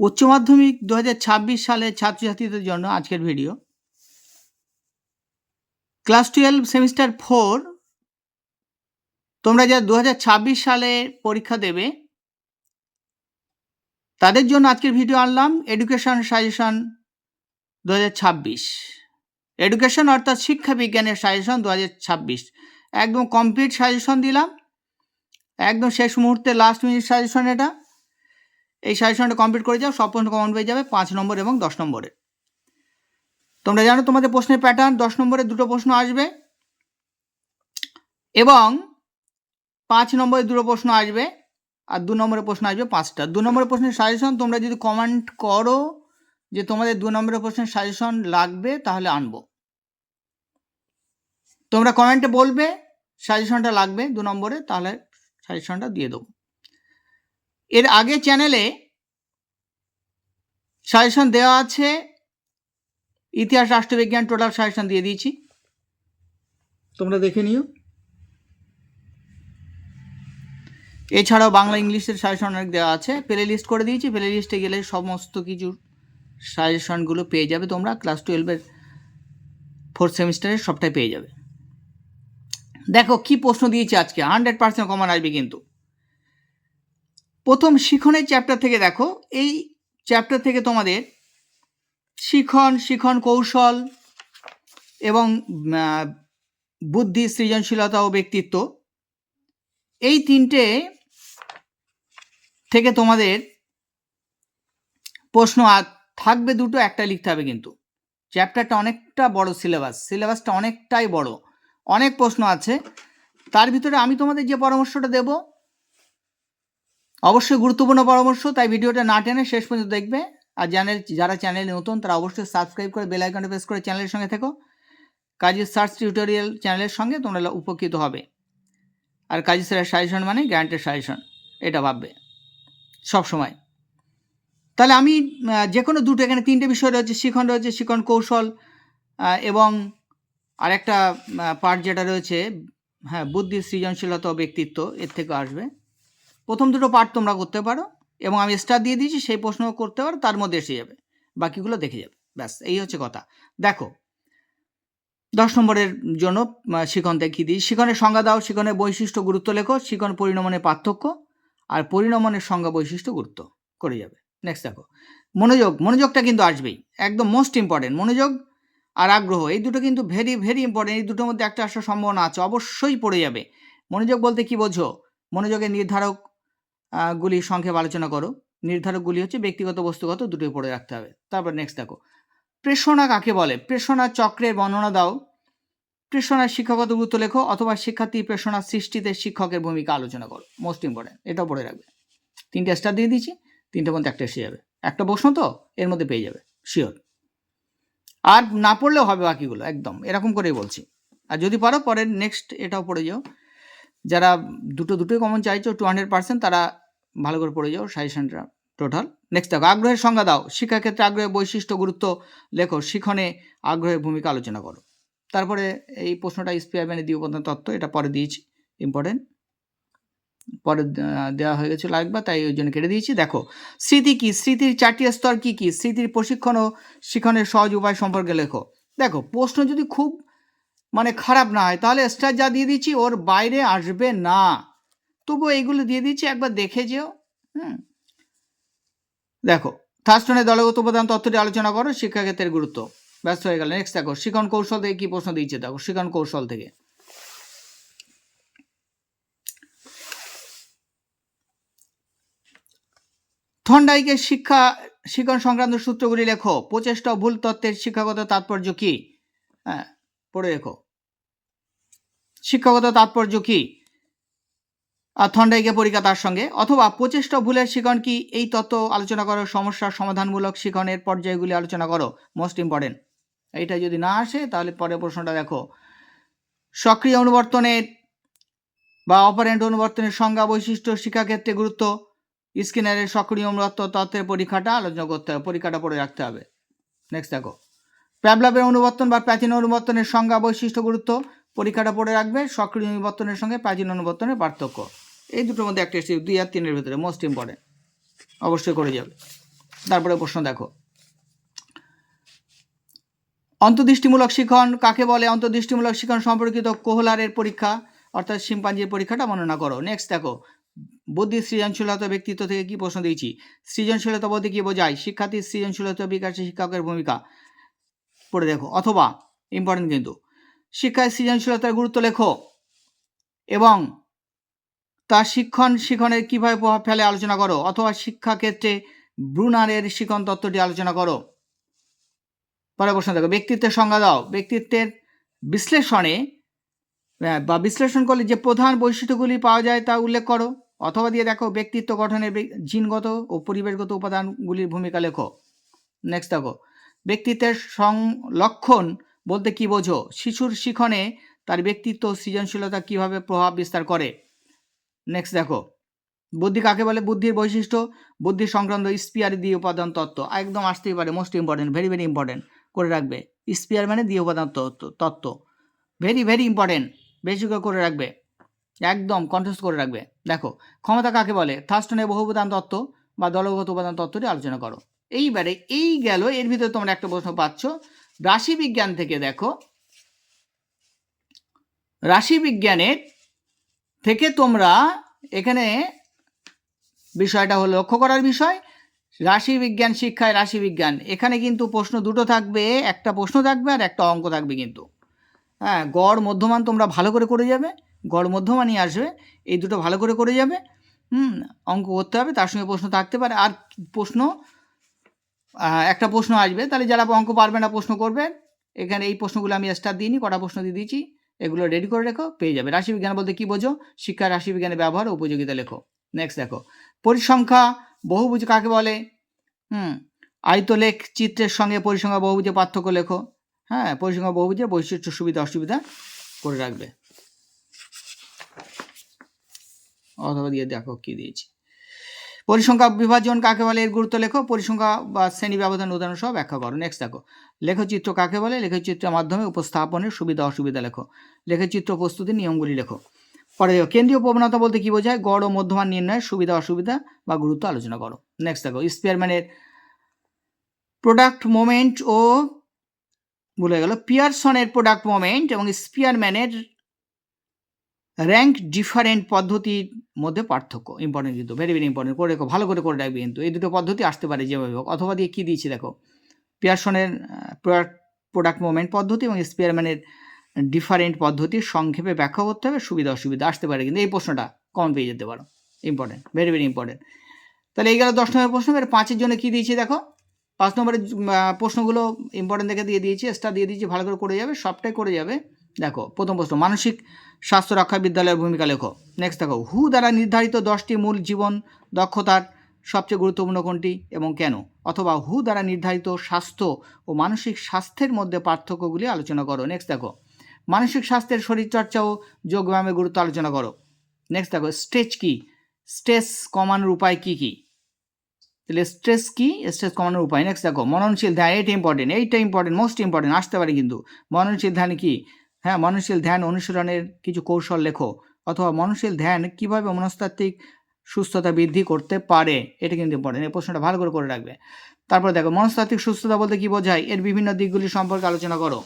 উচ্চ মাধ্যমিক দু সালে ছাত্রছাত্রীদের জন্য আজকের video. Class twelve semester four, তোমরা যা দু হাজার ছাব্বিশ সালে পরীক্ষা দেবে, তাদের জন্য আজকের ভিডিও আনলাম। এডুকেশন সাজেশন দু হাজার ছাব্বিশ। এডুকেশন অর্থাৎ শিক্ষা বিজ্ঞানের সাজেশন দু হাজার ছাব্বিশ। একদম কমপ্লিট সাজেশন দিলাম। একদম শেষ মুহূর্তে লাস্ট মিনিট সাজেশন এটা। এই সাজেশনটা কমপ্লিট করে যাও, সব প্রশ্ন কমন পেয়ে যাবে পাঁচ নম্বর এবং দশ নম্বরে। তোমরা জানো তোমাদের প্রশ্নের প্যাটার্ন দশ নম্বরে দুটো প্রশ্ন আসবে। এবং পাঁচ নম্বরে দুটো প্রশ্ন আসবে, আর দু নম্বরের প্রশ্ন আসবে পাঁচটা। দু নম্বরের প্রশ্নের সাজেশন তোমরা যদি কমেন্ট করো যে তোমাদের দু নম্বরের প্রশ্নের সাজেশন লাগবে, তাহলে আনব। তোমরা কমেন্টে বলবে সাজেশনটা লাগবে দু নম্বরে, তাহলে সাজেশনটা দিয়ে দেবো। এর আগে চ্যানেলে সাজেশন দেওয়া আছে, ইতিহাস, রাষ্ট্রবিজ্ঞান, টোটাল সাজেশন দিয়ে দিয়েছি। তোমরা দেখে নিও। এছাড়াও বাংলা, ইংলিশের সাজেশন অনেক দেওয়া আছে। প্লে লিস্ট করে দিয়েছি। প্লে লিস্টে গেলে সমস্ত কিছু সাজেশনগুলো পেয়ে যাবে তোমরা। ক্লাস টুয়েলভের ফোর্থ সেমিস্টারের সবটাই পেয়ে যাবে। দেখো, কি প্রশ্ন দিয়েছে আজকে? হান্ড্রেড পার্সেন্ট কমন আসবে কিন্তু। প্রথম শিখনের চ্যাপ্টার থেকে দেখো, এই চ্যাপ্টার থেকে তোমাদের শিখন শিখন কৌশল এবং বুদ্ধি, সৃজনশীলতা ও ব্যক্তিত্ব, এই তিনটে থেকে তোমাদের প্রশ্ন থাকবে দুটো, একটা লিখতে হবে কিন্তু। চ্যাপ্টারটা অনেকটা বড় সিলেবাস সিলেবাসটা অনেকটাই বড়। অনেক প্রশ্ন আছে। তার ভিতরে আমি তোমাদের যে পরামর্শটা দেব অবশ্যই গুরুত্বপূর্ণ পরামর্শ, তাই ভিডিওটা না টেনে শেষ পর্যন্ত দেখবে। আর চ্যানেল, যারা চ্যানেলে নতুন, তারা অবশ্যই সাবস্ক্রাইব করে বেল আইকনে প্রেস করে চ্যানেলের সঙ্গে থেকো। কাজী সার্চ টিউটোরিয়াল চ্যানেলের সঙ্গে তোমরা উপকৃত হবে। আর কাজী স্যারের সাজেশন মানে গ্যারান্টেড সাজেশন এটা ভাববে। সব সময়। তাহলে আমি যে কোনো দুটো, এখানে তিনটে বিষয় রয়েছে, শিখন রয়েছে, শিখন কৌশল এবং আরেকটা পার্ট যেটা রয়েছে হ্যাঁ বুদ্ধি সৃজনশীলতা ও ব্যক্তিত্ব, এর থেকে আসবে। প্রথম দুটো পার্ট তোমরা করতে পারো এবং আমি স্টার দিয়ে দিয়েছি, সেই প্রশ্ন করতে পারো, তার মধ্যে এসে যাবে। বাকিগুলো দেখে যাবে। ব্যাস, এই হচ্ছে কথা। দেখো, দশ নম্বরের জন্য শিখন দেখিয়ে দিই? শিখনের সংজ্ঞা দাও, শিখনের বৈশিষ্ট্য গুরুত্ব লেখো, শিখন পরিণমনের পার্থক্য আর পরিণমনের সংজ্ঞা বৈশিষ্ট্য গুরুত্ব করে যাবে। নেক্সট দেখো, মনোযোগ, মনোযোগটা কিন্তু আসবেই, একদম মোস্ট ইম্পর্টেন্ট মনোযোগ আর আগ্রহ, এই দুটো কিন্তু ভেরি ভেরি ইম্পর্টেন্ট এই দুটোর মধ্যে একটা আসার সম্ভাবনা আছে, অবশ্যই পড়ে যাবে। মনোযোগ বলতে কি বোঝো? মনোযোগের নির্ধারক গুলি সংক্ষেপ আলোচনা করো। নির্ধারকগুলি হচ্ছে ব্যক্তিগত, বস্তুগত দুটোই পড়ে রাখতে হবে। তারপর নেক্সট দেখো। প্রেষণা কাকে বলে? প্রেষণা চক্রের বর্ণনা দাও। প্রেষণার শিক্ষাগত গুরুত্ব লেখো অথবা শিক্ষার্থী প্রেষণা সৃষ্টিতে শিক্ষকের ভূমিকা আলোচনা করো। মোস্ট ইম্পর্টেন্ট এটাও পড়ে রাখবে। তিনটে স্টার দিয়ে দিচ্ছি তিনটে মধ্যে একটা এসে যাবে। একটা প্রশ্ন তো, এর মধ্যে পেয়ে যাবে। শিওর আর না পড়লেও হবে বাকিগুলো, একদম। এরকম করেই বলছি। আর যদি পারো, পরের নেক্সট এটাও পড়ে যাও। যারা দুটো দুটোই কমন চাইছো টু হান্ড্রেড পার্সেন্ট তারা ভালো করে পড়ে যাও সাজেশনটা টোটাল নেক্সট দেখো, আগ্রহের সংজ্ঞা দাও। শিক্ষাক্ষেত্রে আগ্রহের বৈশিষ্ট্য, গুরুত্ব লেখো শিখনে আগ্রহের ভূমিকা আলোচনা করো। তারপরে এই প্রশ্নটা দিয়ে প্রধান তত্ত্ব, এটা পরে দিয়েছি ইম্পর্টেন্ট পরে দেওয়া হয়ে গেছিল একবার তাই ওই জন্য কেটে দিয়েছি। দেখো, স্মৃতি কি? স্মৃতির চারটি স্তর কি কি? স্মৃতির প্রশিক্ষণ ও শিক্ষণের সহজ উপায় সম্পর্কে লেখো। দেখো, প্রশ্ন যদি খুব মানে খারাপ না হয় তাহলে স্টার যা দিয়ে দিচ্ছি ওর বাইরে আসবে না। তবুও এইগুলো দিয়ে দিচ্ছি, একবার দেখে যেও। হুম। দেখো থার্স্টনে দলগত উপাদান তথ্যটি আলোচনা করো শিক্ষাক্ষেত্রের গুরুত্ব। ব্যস্ত হয়ে গেল। নেক্সট দেখো শিক্ষণ কৌশল থেকে কি প্রশ্ন দিচ্ছে দেখো শিক্ষণ কৌশল থেকে। থন্ডাইকের শিক্ষা শিক্ষণ সংক্রান্ত সূত্রগুলি লেখো। প্রচেষ্টা ভুল তত্ত্বের শিক্ষাগত তাৎপর্য কি? হ্যাঁ পড়ে রেখো শিক্ষাগত তাৎপর্য কি? থন্ডাইকে পরীক্ষা তার সঙ্গে? অথবা প্রচেষ্টা ভুলের শিখন কি? এই তত্ত্ব আলোচনা করো সমস্যার সমাধানমূলক শিখনের পর্যায়গুলি আলোচনা করো মোস্ট ইম্পর্টেন্ট এইটা যদি না আসে, তাহলে পরের প্রশ্নটা দেখো। সক্রিয় অনুবর্তনের বা অপারেন্ট অনুবর্তনের সংজ্ঞা বৈশিষ্ট্য শিক্ষাক্ষেত্রে গুরুত্ব। স্কিনারের সক্রিয় অনুবর্ত তত্ত্বের পরীক্ষাটা আলোচনা করতে হবে, পরীক্ষাটা পড়ে রাখতে হবে। নেক্সট দেখো। প্যাবলাবের অনুবর্তন বা প্রাচীন অনুবর্তনের সংজ্ঞা বৈশিষ্ট্য গুরুত্ব। পরীক্ষাটা পড়ে রাখবে, সক্রিয় অনুবর্তনের সঙ্গে প্রাচীন অনুবর্তনের পার্থক্য। এই দুটোর মধ্যে একটা এসেছে দুই আর তিনের ভিতরে মোস্ট ইম্পর্টেন্ট অবশ্যই করে যাবে। তারপরে প্রশ্ন দেখো। অন্তর্দৃষ্টিমূলক শিক্ষণ কাকে বলে? অন্তর্দৃষ্টিমূলক শিক্ষণ সম্পর্কিত কোহলারের পরীক্ষা, অর্থাৎ শিম্পাঞ্জির পরীক্ষাটা বর্ণনা করো। নেক্সট দেখো, বুদ্ধি সৃজনশীলতা ব্যক্তিত্ব থেকে কি প্রশ্ন দিয়েছি? সৃজনশীলতা বলতে কি বোঝায়? শিক্ষার্থীর সৃজনশীলতা বিকাশে শিক্ষকের ভূমিকা। পড়ে দেখো, অথবা ইম্পর্টেন্ট কিন্তু। শিক্ষায় সৃজনশীলতার গুরুত্ব লেখো এবং তার শিক্ষণ শিক্ষণের কীভাবে প্রভাব ফেলে আলোচনা করো অথবা শিক্ষাক্ষেত্রে ব্রুনারের শিক্ষণ তত্ত্বটি আলোচনা করো। পরে প্রশ্ন দেখো, ব্যক্তিত্বের সংজ্ঞা দাও। ব্যক্তিত্বের বিশ্লেষণে বা বিশ্লেষণ করলে যে প্রধান বৈশিষ্ট্যগুলি পাওয়া যায় তা উল্লেখ করো অথবা দিয়ে দেখো ব্যক্তিত্ব গঠনের জিনগত ও পরিবেশগত উপাদানগুলির ভূমিকা লেখো। নেক্সট দেখো, ব্যক্তিত্বের সংলক্ষণ বলতে কি বোঝো? শিশুর শিখনে তার ব্যক্তিত্ব সৃজনশীলতা কীভাবে প্রভাব বিস্তার করে? নেক্সট দেখো। বুদ্ধি কাকে বলে? বুদ্ধির বৈশিষ্ট্য। বুদ্ধি সংক্রান্ত স্পিয়ার দিয়ে উপাদান তত্ত্ব। একদম আসতেই পারে most important very very important করে রাখবে। স্পিয়ার মানে দিয়ে উপাদান তত্ত্ব তত্ত্ব। ভেরি ভেরি ইম্পর্টেন্ট বেশি করে রাখবে। একদম কন্টেস্ট করে রাখবে। দেখো, ক্ষমতা কাকে বলে? থার্স্টনের বহু উপাদান তত্ত্ব বা দলগত উপাদান তত্ত্বটি আলোচনা করো। এইবারে এই গেল, এর ভিতরে তোমরা একটা প্রশ্ন পাচ্ছ। রাশিবিজ্ঞান থেকে দেখো। রাশিবিজ্ঞানের থেকে তোমরা এখানে বিষয়টা হলো লক্ষ্য করার বিষয়। রাশিবিজ্ঞান শিক্ষায় রাশিবিজ্ঞান, এখানে কিন্তু প্রশ্ন দুটো থাকবে, একটা প্রশ্ন থাকবে আর একটা অঙ্ক থাকবে কিন্তু। হ্যাঁ গড়, মধ্যমান তোমরা ভালো করে করে যাবে, গড়, মধ্যমানই আসবে, এই দুটো ভালো করে করে যাবে। হুম, অঙ্ক করতে হবে, তার সঙ্গে প্রশ্ন থাকতে পারে। আর প্রশ্ন একটা প্রশ্ন আসবে, তাহলে যারা অঙ্ক পারবে না প্রশ্ন করবে, এখানে এই প্রশ্নগুলো আমি স্টার দিইনি কটা প্রশ্ন দিয়ে দিয়েছি, এগুলো রেডি করে রেখো, পেয়ে যাবে। রাশিবিজ্ঞান বলতে কি বোঝো? শিক্ষা রাশিবিজ্ঞানের ব্যবহার, উপযোগিতা লেখো। নেক্সট দেখো, পরিসংখ্যা, বহুভুজ কাকে বলে? হুম আয়তলেখ চিত্রের সঙ্গে পরিসংখ্যা বহুভুজের পার্থক্য লেখো। হ্যাঁ পরিসংখ্যা বহুভুজের বৈশিষ্ট্য, সুবিধা, অসুবিধা করে রাখবে। অথবা দিয়ে দেখো কি দিয়েছি। পরিসংখ্যা বিভাজন কাকে বলে? এর গুরুত্ব লেখো। পরিসংখ্যা বা শ্রেণি ব্যবধান উদাহরণ সহ ব্যাখ্যা করো। নেক্সট দেখো। লেখচিত্র কাকে বলে? লেখচিত্রের মাধ্যমে উপস্থাপনের সুবিধা অসুবিধা লেখো। লেখচিত্র প্রস্তুতির নিয়মগুলি লেখো। পরে দেখো, কেন্দ্রীয় প্রবণতা বলতে কি বোঝায়? গড় ও মধ্যমান নির্ণয়ের সুবিধা অসুবিধা বা গুরুত্ব আলোচনা করো। নেক্সট দেখো স্পিয়ারম্যানের প্রোডাক্ট মোমেন্ট ও ভুলে গেল পিয়ারসনের প্রোডাক্ট মোমেন্ট এবং স্পিয়ারম্যানের র্যাঙ্ক ডিফারেন্ট পদ্ধতির মধ্যে পার্থক্য ইম্পর্টেন্ট কিন্তু ভেরি ভেরি ইম্পর্টেন্ট করে রেখো, ভালো করে করে রাখবে কিন্তু, এই দুটো পদ্ধতি আসতে পারে যেভাবে হোক, অথবা দিয়ে কী দিয়েছি দেখো পিয়ারসনের প্রোডাক্ট মুভমেন্ট পদ্ধতি এবং স্পিয়ারম্যানের ডিফারেন্ট পদ্ধতির সংক্ষেপে ব্যাখ্যা করতে হবে, সুবিধা অসুবিধা আসতে পারে কিন্তু, এই প্রশ্নটা কমন পেয়ে যেতে পারো ইম্পর্টেন্ট ভেরি ভেরি ইম্পর্টেন্ট তাহলে এই গেল দশ নম্বরের প্রশ্ন, এবার পাঁচের জন্য কী দিয়েছি দেখো, পাঁচ নম্বরের প্রশ্নগুলো ইম্পর্টেন্ট দেখে দিয়ে দিয়েছি স্টার দিয়ে দিয়েছি, ভালো করে করে যাবে, সবটাই করে যাবে। দেখো, প্রথম প্রশ্ন, মানসিক স্বাস্থ্য রক্ষা বিদ্যালয়ের ভূমিকা লেখো। নেক্সট দেখো হু দ্বারা নির্ধারিত দশটি মূল জীবন দক্ষতার সবচেয়ে গুরুত্বপূর্ণ কোনটি এবং কেন? অথবা হু দ্বারা নির্ধারিত স্বাস্থ্য ও মানসিক স্বাস্থ্যের মধ্যে পার্থক্যগুলি আলোচনা করো। নেক্সট দেখো, মানসিক স্বাস্থ্যের শরীরচর্চা ও যোগব্যায়ামের গুরুত্ব আলোচনা করো। নেক্সট দেখো স্ট্রেচ কি? স্ট্রেস কমানোর উপায় কি কি? তাহলে স্ট্রেস কি? স্ট্রেস কমানোর উপায়। নেক্সট দেখো, মননশীল ধ্যান এইটা ইম্পর্টেন্ট এইটা ইম্পর্টেন্ট মোস্ট ইম্পর্টেন্ট আসতে পারে কিন্তু। মননশীল ধ্যান কি? হ্যাঁ মননশীল ধ্যান অনুশীলনের কিছু কৌশল লেখো অথবা মননশীল ধ্যান কীভাবে মনস্তাত্ত্বিক সুস্থতা বৃদ্ধি করতে পারে, এটা কিন্তু ইম্পর্টেন্ট এই প্রশ্নটা ভালো করে করে রাখবে। তারপর দেখো, মনস্তাত্ত্বিক সুস্থতা বলতে কি বোঝায়? এর বিভিন্ন দিকগুলি সম্পর্কে আলোচনা করো।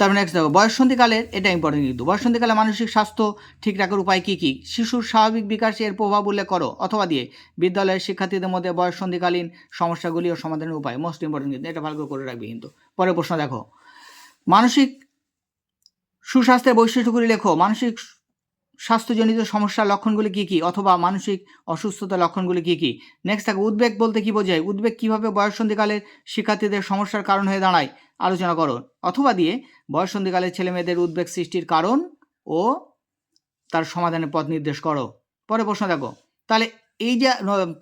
তারপর নেক্সট দেখো, বয়সন্ধিকালে এটা ইম্পর্টেন্ট কিন্তু। বয়সন্ধিকালে মানসিক স্বাস্থ্য ঠিক রাখার উপায় কী কী? শিশুর স্বাভাবিক বিকাশে এর প্রভাব উল্লেখ করো, অথবা দিয়ে বিদ্যালয়ের শিক্ষার্থীদের মধ্যে বয়সন্ধিকালীন সমস্যাগুলি ও সমাধানের উপায় মোস্ট ইম্পর্টেন্ট কিন্তু, এটা ভালো করে করে রাখবে কিন্তু। পরের প্রশ্ন দেখো, মানসিক সুস্বাস্থ্যের বৈশিষ্ট্যগুলি লেখো। মানসিক স্বাস্থ্যজনিত সমস্যার লক্ষণগুলি কী কী অথবা মানসিক অসুস্থতার লক্ষণগুলি কী কী? নেক্সট দেখো, উদ্বেগ বলতে কী বোঝায়? উদ্বেগ কীভাবে বয়ঃসন্ধিকালের শিক্ষার্থীদের সমস্যার কারণ হয়ে দাঁড়ায়? আলোচনা করো। অথবা দিয়ে বয়ঃসন্ধিকালের ছেলেমেয়েদের উদ্বেগ সৃষ্টির কারণ ও তার সমাধানের পথ নির্দেশ করো। পরে প্রশ্ন দেখো, তাহলে এই যে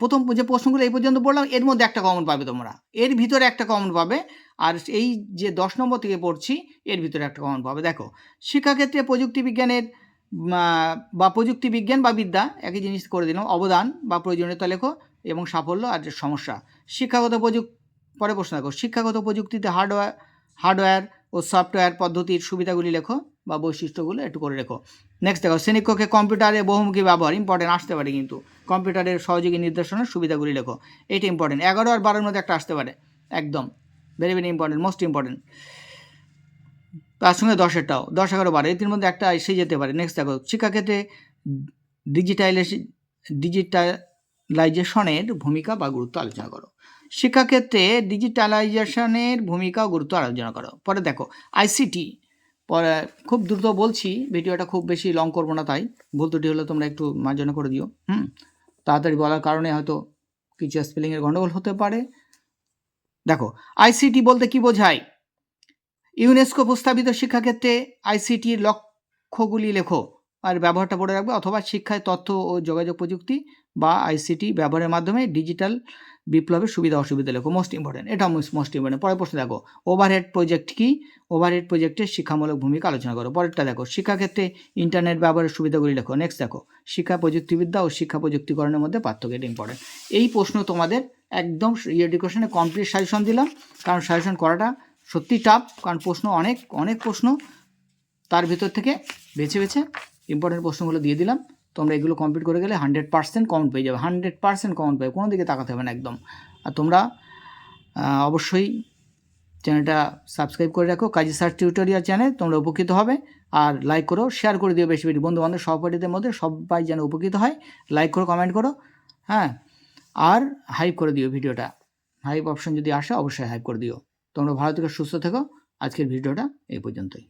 প্রথম যে প্রশ্নগুলো এই পর্যন্ত বললাম এর মধ্যে একটা কমন পাবে তোমরা। এর ভিতরে একটা কমন পাবে আর এই যে দশ নম্বর থেকে পড়ছি, এর ভিতরে একটা কমন পাবে। দেখো, শিক্ষাক্ষেত্রে প্রযুক্তি বিজ্ঞানের বা প্রযুক্তি বিজ্ঞান বা বিদ্যা, একই জিনিস করে দিলাম। অবদান বা প্রয়োজনীয়তা লেখো এবং সাফল্য আর সমস্যা। শিক্ষাগত প্রযুক, পরে প্রশ্ন দেখো শিক্ষাগত প্রযুক্তিতে হার্ডওয়্যার হার্ডওয়্যার ও সফটওয়্যার পদ্ধতির সুবিধাগুলি লেখো বা বৈশিষ্ট্যগুলো একটু করে রেখো। নেক্সট দেখো, শ্রেণীকক্ষে কম্পিউটারে বহুমুখী ব্যবহার। ইম্পর্টেন্ট আসতে পারে কিন্তু। কম্পিউটারের সহযোগী নির্দেশনার সুবিধাগুলি লেখো। এইটা ইম্পর্টেন্ট এগারো আর বারোর মধ্যে একটা আসতে পারে। একদম। Very very important most important তার সঙ্গে দশেরটাও, দশ এগারো বারো এই তিন মধ্যে একটা এসে যেতে পারে। নেক্সট দেখো, শিক্ষাক্ষেত্রে ডিজিটাইলেশন ডিজিটালাইজেশনের ভূমিকা বা গুরুত্ব আলোচনা করো। শিক্ষাক্ষেত্রে ডিজিটালাইজেশনের ভূমিকা গুরুত্ব আলোচনা করো। পরে দেখো আইসিটি পরে খুব দ্রুত বলছি, ভিডিওটা খুব বেশি লং করব না তাই, ভুল ত্রুটি হলে তোমরা একটু মার্জনা করে দিও, হুম? তাড়াতাড়ি বলার কারণে হয়তো কিছু স্পেলিংয়ের গণ্ডগোল হতে পারে। দেখো আইসিটি বলতে কি বোঝায়? ইউনেস্কো প্রস্তাবিত শিক্ষাক্ষেত্রে আইসিটির লক্ষ্যগুলি লেখো আর ব্যবহারটা পড়ে রাখবে অথবা শিক্ষায় তথ্য ও যোগাযোগ প্রযুক্তি বা আইসিটি ব্যবহারের মাধ্যমে ডিজিটাল বিপ্লবের সুবিধা অসুবিধা লেখো মোস্ট ইম্পর্টেন্ট এটা মোস্ট ইম্পর্টেন্ট পরের প্রশ্ন দেখো ওভারহেড প্রজেক্ট কি? ওভারহেড প্রজেক্টের শিক্ষামূলক ভূমিকা আলোচনা করো। পরেরটা দেখো, শিক্ষাক্ষেত্রে ইন্টারনেট ব্যবহারের সুবিধাগুলি লেখো। নেক্সট দেখো, শিক্ষা প্রযুক্তিবিদ্যা ও শিক্ষা প্রযুক্তিকরণের মধ্যে পার্থক্য এটা ইম্পর্টেন্ট এই প্রশ্ন তোমাদের একদম এডুকেশনে কমপ্লিট সাজেশন দিলাম। কারণ সাজেশন করাটা সত্যি টাফ কারণ প্রশ্ন অনেক অনেক প্রশ্ন তার ভিতর থেকে বেছে বেছে ইম্পর্টেন্ট প্রশ্নগুলো দিয়ে দিলাম। তোমরা এগুলো কমপ্লিট করে গেলে হান্ড্রেড পার্সেন্ট কমন পেয়ে যাবে। হান্ড্রেড পার্সেন্ট কমন পাবে কোনো দিকে তাকাতে হবে না একদম। আর তোমরা অবশ্যই চ্যানেলটা সাবস্ক্রাইব করে রাখো। কাজী সার্চ টিউটোরিয়াল চ্যানেল তোমরা উপকৃত হবে। আর লাইক করো শেয়ার করে দিও বেশি বেশি। বন্ধু বান্ধব সহপাঠীদের মধ্যে সবাই যেন উপকৃত হয়। লাইক করো কমেন্ট করো হ্যাঁ? আর হাইপ করে দিও ভিডিওটা। হাইপ অপশন যদি আসে, অবশ্যই হাইপ করে দিও। তোমরা ভালো থেকে সুস্থ থেকো। আজকের ভিডিওটা এই পর্যন্তই।